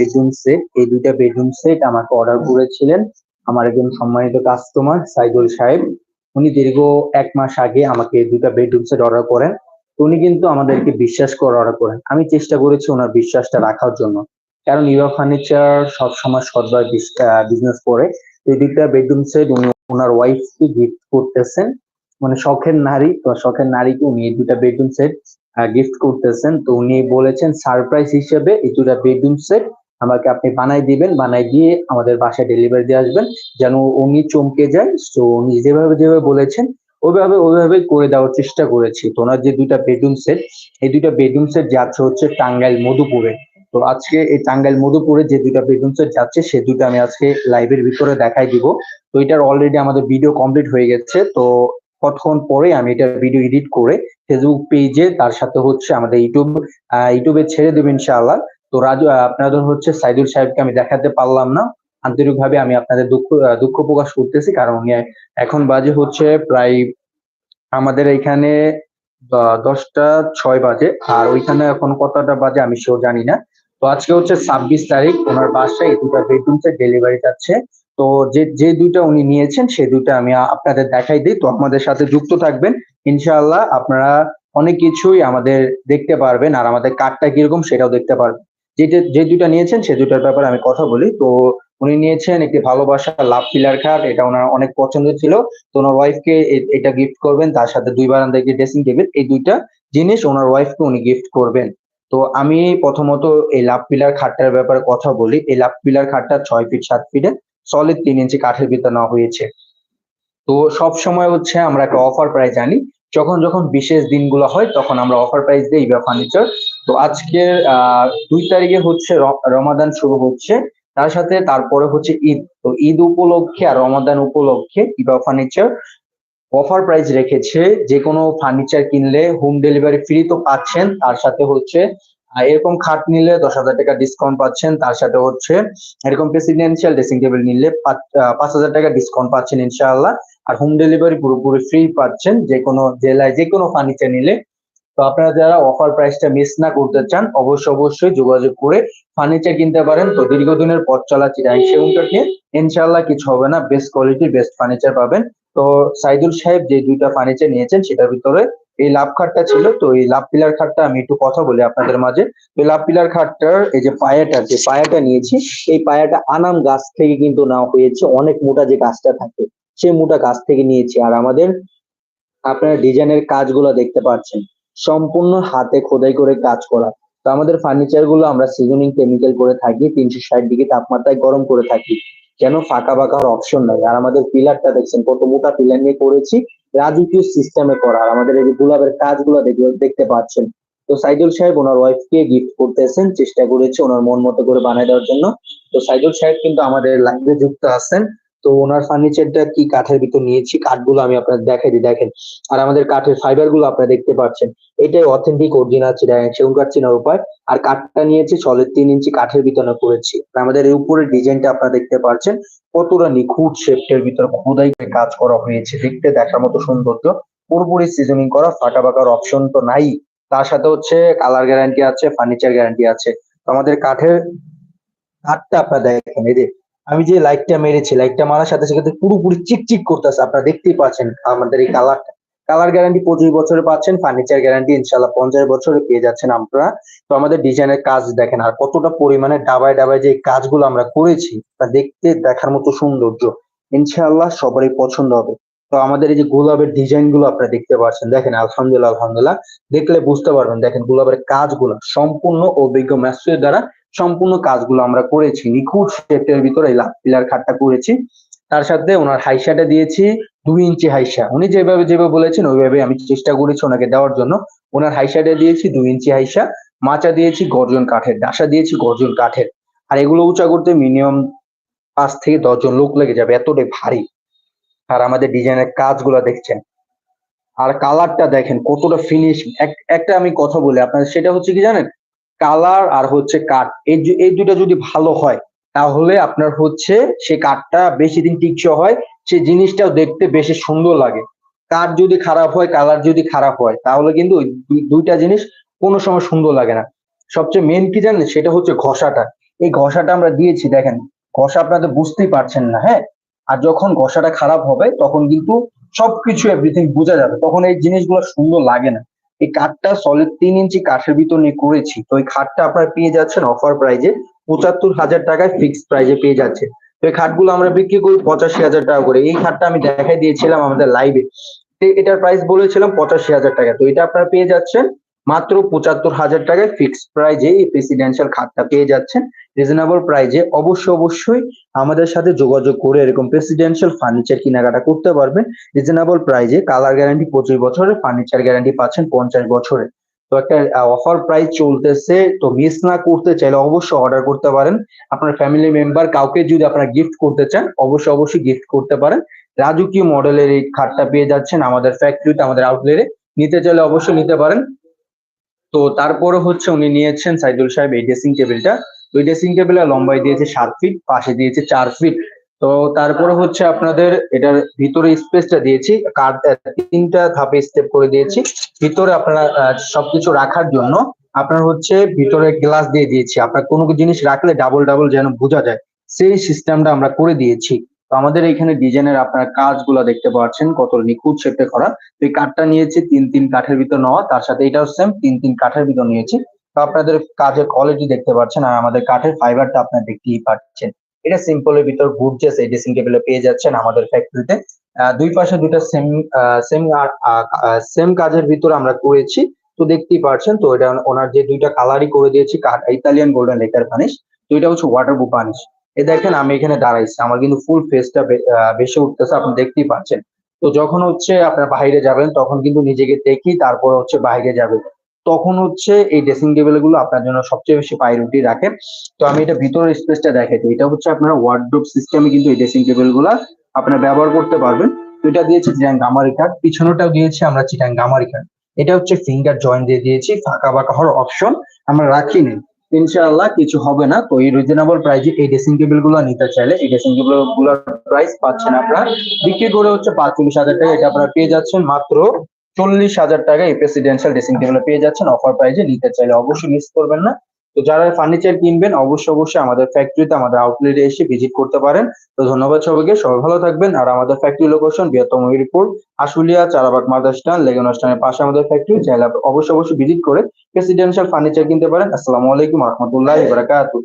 Bedroom set এই দুইটা bedroom set আমাকে অর্ডার করেছিলেন। আমার একজন সম্মানিত কাস্টমার সাইদুল সাহেব। উনি দীর্ঘ এক মাস আগে আমাকে দুইটা বেডরুম সেট অর্ডার করেন। উনি কিন্তু আমাদেরকে বিশ্বাস করে অর্ডার করেন। আমি চেষ্টা করেছি ওনার বিশ্বাসটা রাখার জন্য। কারণ ইভা ফার্নিচার সবসময় সৎভাবে বিজনেস করে। এই দুইটা বেডরুম সেট উনি ওনার ওয়াইফকে গিফট করতেছেন। মানে শখের নারী, তো শখের নারীকে উনি এই দুটা বেডরুম সেট গিফট করতেছেন। তো উনি বলেছেন সারপ্রাইজ হিসেবে এই দুটা বেডরুম সেট আমাকে আপনি বানাই দিবেন, বানাই দিয়ে আমাদের বাসায় ডেলিভারি দিয়ে আসবেন। যেন উনি চমকে যায় তো উনি যেভাবে যেভাবে বলেছেন, ওইভাবে ওইভাবে করে দেওয়ার চেষ্টা করেছি। তো ওনার যে দুইটা বেডরুম সেট এই দুইটা বেডরুম সেট যাচ্ছে হচ্ছে টাঙ্গাইল মধুপুরে। তো আজকে এই টাঙ্গাইল মধুপুরে যে দুইটা বেডরুম সেট যাচ্ছে, সে দুটো আমি আজকে লাইভের ভিতরে দেখাই দিব। তো এটার অলরেডি আমাদের ভিডিও কমপ্লিট হয়ে গেছে। তো কতক্ষণ পরে আমি এটা ভিডিও এডিট করে ফেসবুক পেজে তার সাথে হচ্ছে আমাদের ইউটিউব ইউটিউবে ছেড়ে দেবেন ইনশাআল্লাহ। তো রাজু আপনাদের হচ্ছে সাইদুল সাহেবকে আমি দেখাতে পারলাম না। আন্তরিকভাবে আমি আপনাদের দুঃখ দুঃখ প্রকাশ করতেছি, কারণ এখন বাজে হচ্ছে প্রায় আমাদের এখানে দশটা ছয় বাজে, আর ওইখানে এখন কতটা বাজে আমি সেও জানি না। তো আজকে হচ্ছে ছাব্বিশ তারিখ, ওনার বাসায় এই দুটা বেডরুম সেট ডেলিভারি যাচ্ছে। তো যে যে দুইটা উনি নিয়েছেন সেই দুইটা আমি আপনাদের দেখাই দিই। তো আমাদের সাথে যুক্ত থাকবেন, ইনশাআল্লাহ আপনারা অনেক কিছুই আমাদের দেখতে পারবেন, আর আমাদের কার্ডটা কীরকম সেটাও দেখতে পারবেন। যে দুটা নিয়েছেন সে দুইটার ব্যাপারে আমি কথা বলি। তো উনি নিয়েছেন একটি ভালোবাসা লাভ পিলার খাট এটা ওনার অনেক পছন্দ ছিল। তো ওনার ওয়াইফকে এটা গিফট করবেন, তার সাথে দুই বারান্দা একটি ড্রেসিং টেবিল এই দুইটা জিনিস ওনার ওয়াইফকে উনি গিফট করবেন। তো আমি প্রথমত এই লাভ পিলার খাটটার ব্যাপারে কথা বলি। এই লাভ পিলার খাটটা ছয় ফিট সাত ফিটে সলিড তিন ইঞ্চি কাঠের ভিতর নেওয়া হয়েছে। তো সব সময় হচ্ছে আমরা একটা অফার প্রাইস জানি যখন যখন বিশেষ দিনগুলো হয়, তখন আমরা অফার প্রাইস দিই ইবা ফার্নিচার তো আজকের দুই তারিখে হচ্ছে রমাদান শুরু হচ্ছে। তার সাথে তারপরে হচ্ছে ঈদ। তো ঈদ উপলক্ষে আর রমাদান উপলক্ষে ইবা ফার্নিচার অফার প্রাইস রেখেছে। যে কোনো ফার্নিচার কিনলে হোম ডেলিভারি ফ্রি তো পাচ্ছেন। তার সাথে হচ্ছে এরকম খাট নিলে দশ হাজার টাকা ডিসকাউন্ট পাচ্ছেন। তার সাথে হচ্ছে, এরকম প্রেসিডেন্সিয়াল ড্রেসিং টেবিল নিলে পাঁচ হাজার টাকা ডিসকাউন্ট পাচ্ছেন ইনশাআল্লাহ। আর হোম ডেলিভারি পুরোপুরি ফ্রি পাচ্ছেন। যে কোনো জেলায় যে কোনো ফার্নিচার নিলে তো আপনারা যারা অফার প্রাইসটা মিস না করতে চান অবশ্যই অবশ্যই যোগাযোগ করে ফার্নিচার কিনতে পারেন। তো দীর্ঘদিনের পথ চলা চিরাই সেগুনটা নিয়ে ইনশাআল্লাহ কিছু হবে না বেস্ট কোয়ালিটির বেস্ট ফার্নিচার পাবেন। তো সাইদুল সাহেব যে দুইটা ফার্নিচার নিয়েছেন, সেটার ভিতরে এই লাভ খাটটা ছিল। তো এই লাভ পিলার খাটটা আমি একটু কথা বলি আপনাদের মাঝে। এই লাভ পিলার খাটটার এই যে পায়াটা যে পায়াটা নিয়েছি, এই পায়াটা আনাম গাছ থেকে কিন্তু নেওয়া হয়েছে। অনেক মোটা যে গাছটা থাকে, সেই মোটা গাছ থেকে নিয়েছি। আর আমাদের আপনারা ডিজাইনের কাজগুলো দেখতে পাচ্ছেন। সম্পূর্ণ হাতে খোদাই করে কাজ করা। তো আমাদের ফার্নিচারগুলো আমরা সিজনিং কেমিক্যাল করে থাকি, তিনশো ষাট ডিগ্রি তাপমাত্রায় গরম করে থাকি। কেন? ফাঁকা ফাঁকার অপশন নাই। আর আমাদের পিলারটা দেখছেন, কত মোটা পিলার নিয়ে করেছি, রাজকীয় সিস্টেমে করা। আর আমাদের এই যে গোলাপের কাজগুলো দেখতে পাচ্ছেন। তো সাইদুল সাহেব ওনার ওয়াইফকে গিফট করতেছেন, চেষ্টা করেছে ওনার মন মতো করে বানিয়ে দেওয়ার জন্য। তো সাইদুল সাহেব কিন্তু আমাদের লাইভে যুক্ত আছেন। তো ওনার ফার্নিচারটা কি কাঠের ভিতর নিয়েছি? কাঠগুলো আমি আপনার দেখাই দিই, দেখেন। আর আমাদের কাঠের ফাইবারগুলো আপনারা দেখতে পাচ্ছেন। এটাই অথেন্টিক অরিজিনাল সেগুন কাঠ চেনার উপায় আর কাঠটা নিয়েছি সলিড তিন ইঞ্চি কাঠের ভিতরে করেছি। আমাদের এই উপরের ডিজাইনটা আপনারা দেখতে পাচ্ছেন, কতটা নিখুঁত শেপটের ভিতর খোদাই কাজ করা হয়েছে। দেখতে, দেখার মতো সৌন্দর্য। পুরোপুরি সিজনিং করা ফাটা ফাঁকার অপশন তো নাই। তার সাথে হচ্ছে কালার গ্যারান্টি আছে ফার্নিচার গ্যারান্টি আছে। আমাদের কাঠের কাঠটা আপনারা দেখেন, এই যে আমি যে লাইটটা মেরেছি লাইটটা মারার সাথে সাথে পুরোপুরি চিকচিক করতেছে। আপনারা দেখতেই পাচ্ছেন আমাদের এই কালারটা কালার গ্যারান্টি পঁচিশ বছরে পাচ্ছেন ফার্নিচার গ্যারান্টি ইনশাল্লাহ পঞ্চাশ বছরে পেয়ে যাচ্ছেন আপনারা। তো আমাদের ডিজাইনের কাজ দেখেন, আর কতটা পরিমাণে ডাবায় ডাবায় যে কাজগুলো আমরা করেছি, তা দেখতে দেখার মতো সৌন্দর্য ইনশাল্লাহ সবারই পছন্দ হবে। তো আমাদের এই যে গোলাপের ডিজাইনগুলো আপনারা দেখতে পাচ্ছেন, দেখেন আলহামদুলিল্লাহ আলহামদুলিল্লাহ। দেখলে বুঝতে পারবেন, দেখেন গোলাপের কাজগুলো সম্পূর্ণ অভিজ্ঞ ম্যাস্ট্রের দ্বারা সম্পূর্ণ কাজগুলো আমরা করেছি। নিখুঁত শেপের ভিতরে এই লাভ পিলার খাটটা করেছি। তার সাথে ওনার হাইসাটা দিয়েছি দুই ইঞ্চি হাইসা উনি যেভাবে যেভাবে বলেছেন, ওইভাবে আমি চেষ্টা করেছি ওনাকে দেওয়ার জন্য। ওনার হাইসাটা দিয়েছি দুই ইঞ্চি হাইসা মাচা দিয়েছি গর্জন কাঠের, ডাসা দিয়েছি গর্জন কাঠের। আর এগুলো উঁচা করতে মিনিমাম পাঁচ থেকে দশজন লোক লেগে যাবে, এতটাই ভারী। আর আমাদের ডিজাইনের কাজগুলো দেখছেন। আর কালারটা দেখেন কতটা ফিনিশ একটা আমি কথা বলি আপনাদের সেটা হচ্ছে কি জানেন? কালার আর হচ্ছে কাঠ এই এই দুটো যদি ভালো হয়, তাহলে আপনার হচ্ছে সে কাঠটা বেশি দিন টিকসই হয়, সে জিনিসটাও দেখতে বেশি সুন্দর লাগে। কাঠ যদি খারাপ হয় কালার যদি খারাপ হয়, তাহলে কিন্তু দুইটা জিনিস কোনো সময় সুন্দর লাগে না। সবচেয়ে মেন কি জানেন? সেটা হচ্ছে ঘষাটা। এই ঘষাটা আমরা দিয়েছি, দেখেন। ঘষা আপনাদের বুঝতেই পারছেন না হ্যাঁ? আর যখন ঘষাটা খারাপ হবে, তখন কিন্তু সবকিছু এভরিথিং বোঝা যাবে। তখন এই জিনিসগুলো সুন্দর লাগে না। এই কাঠটা সলিড তিন ইঞ্চি কাঠের ভিতর নিয়ে করেছি। তো এই খাটটা আপনারা পেয়ে যাচ্ছেন অফার প্রাইজে পঁচাত্তর হাজার টাকায় ফিক্সড প্রাইজে পেয়ে যাচ্ছে। তো এই খাটগুলো আমরা বিক্রি করি পঁচাশি হাজার টাকা করে। এই খাটটা আমি দেখাই দিয়েছিলাম আমাদের লাইভে এটার প্রাইস বলেছিলাম পঁচাশি হাজার টাকা। তো এটা আপনারা পেয়ে যাচ্ছেন মাত্র পঁচাত্তর হাজার টাকায় ফিক্সড প্রাইজে এই প্রেসিডেন্সিয়াল খাটটা পেয়ে যাচ্ছেন। রিজনেবল প্রাইজে অবশ্যই অবশ্যই আমাদের সাথে যোগাযোগ করে এরকম প্রেসিডেন্সিয়াল ফার্নিচার কেনাকাটা করতে পারবেন। রিজনেবল প্রাইজে কালার গ্যারান্টি পঁচিশ বছরের ফার্নিচার গ্যারান্টি পাচ্ছেন পঞ্চাশ বছরে তো একটা অফার প্রাইস চলতেছে, তো মিস না করতে চাইলে অবশ্যই অর্ডার করতে পারেন। আপনার ফ্যামিলি মেম্বার কাউকে যদি আপনারা গিফট করতে চান, অবশ্যই অবশ্যই গিফট করতে পারেন। রাজকীয় মডেলের এই খাটটা পেয়ে যাচ্ছেন আমাদের ফ্যাক্টরিতে আমাদের আউটলেটে নিতে চাইলে অবশ্যই নিতে পারেন। তো তারপরে হচ্ছে উনি নিয়েছেন সাইদুল সাহেব এই ড্রেসিং টেবিলটা ওই ড্রেসিং টেবিলের লম্বাই দিয়েছে সাত ফিট পাশে দিয়েছে চার ফিট তো তারপরে হচ্ছে আপনাদের এটার ভিতরে স্পেসটা দিয়েছি তিনটা ধাপে স্টেপ করে দিয়েছি। ভিতরে আপনারা সবকিছু রাখার জন্য আপনার হচ্ছে ভিতরে গ্লাস দিয়ে দিয়েছি। আপনার কোনো জিনিস রাখলে ডাবল ডাবল যেন বোঝা যায়। সেই সিস্টেমটা আমরা করে দিয়েছি। তো আমাদের এখানে ডিজাইনের আপনার কাজগুলো দেখতে পাচ্ছেন, কত নিখুঁত শেপে করা। তো এই কাঠটা নিয়েছি, তিন তিন কাঠের ভিতর নেওয়া, তার সাথে এটাও সেম তিন তিন কাঠের ভিতর নিয়েছি। আপনাদের কাজের কোয়ালিটি দেখতে পাচ্ছেন আর আমাদের কাঠের ফাইবারটা আপনারা দেখতেই পাচ্ছেন। এটা সিম্পলের ভিতর গুডজেস এই ড্রেসিং টেবিলে পেয়ে যাচ্ছেন আমাদের ফ্যাক্টরিতে দুই পাশে দুটো সেম সেম আর সেম কাজের ভিতর আমরা করেছি। তো দেখতেই পাচ্ছেন, তো এটা ওনার যে দুইটা কালারই করে দিয়েছি ইতালিয়ান গোল্ডেন লেকার ফানিশ তো এটা হচ্ছে ওয়াটার প্রুফ ফানিশ এ দেখেন আমি এখানে দাঁড়াইছি, আমার কিন্তু ফুল ফেসটা বেশি উঠতেছে, আপনি দেখতেই পাচ্ছেন। তো যখন হচ্ছে আপনার বাইরে যাবেন, তখন কিন্তু নিজেকে দেখি, তারপর হচ্ছে বাইরে যাবে। তখন হচ্ছে এই ড্রেসিং টেবিলগুলো আপনার জন্য সবচেয়ে বেশি প্রায়োরিটি রাখে। তো আমি এটা ভিতরের স্পেসটা দেখাই। তো এটা হচ্ছে আপনার ওয়ার্ড্রোপ সিস্টেমে কিন্তু এই ড্রেসিং টেবিলগুলা আপনারা ব্যবহার করতে পারবেন। তো এটা দিয়েছে চিটাং গামারি কাঠ পিছনেটাও দিয়েছি আমরা চিটাং গামারি কাঠ এটা হচ্ছে ফিঙ্গার জয়েন্ট দিয়ে দিয়েছি। ফাঁকা বাঁকা হওয়ার অপশন আমরা রাখিনি। ইনশাআল্লাহ কিছু হবে না। তো এই রিজনেবল প্রাইজে এই ড্রেসিং টেবিলগুলো নিতে চাইলে এই ড্রেসিং টেবিলগুলোর প্রাইস পাচ্ছেন আপনারা। বিক্রি করে হচ্ছে পাঁচ পাঁচচল্লিশ হাজার টাকা এটা আপনারা পেয়ে যাচ্ছেন। মাত্র চল্লিশ হাজার টাকা এই প্রেসিডেন্সিয়াল ড্রেসিং টেবিল পেয়ে যাচ্ছেন। অফার প্রাইজে নিতে চাইলে অবশ্যই মিস করবেন না। তো যারা ফার্নিচার কিনবেন, অবশ্যই অবশ্যই আমাদের ফ্যাক্টরিতে আমাদের আউটলেটে এসে ভিজিট করতে পারেন। তো ধন্যবাদ সবাইকে। সবাই ভালো থাকবেন। আর আমাদের ফ্যাক্টরি লোকেশন বৃহত্তম মিরপুর, আশুলিয়া, চারাবাগ মাদারস্টান লেগুন স্টানের পাশে আমাদের ফ্যাক্টরি চাইলে অবশ্যই অবশ্যই ভিজিট করে প্রেসিডেন্সিয়াল ফার্নিচার কিনতে পারেন। আসসালামু আলাইকুম রহমতুল্লাহ বারাকাতুহু।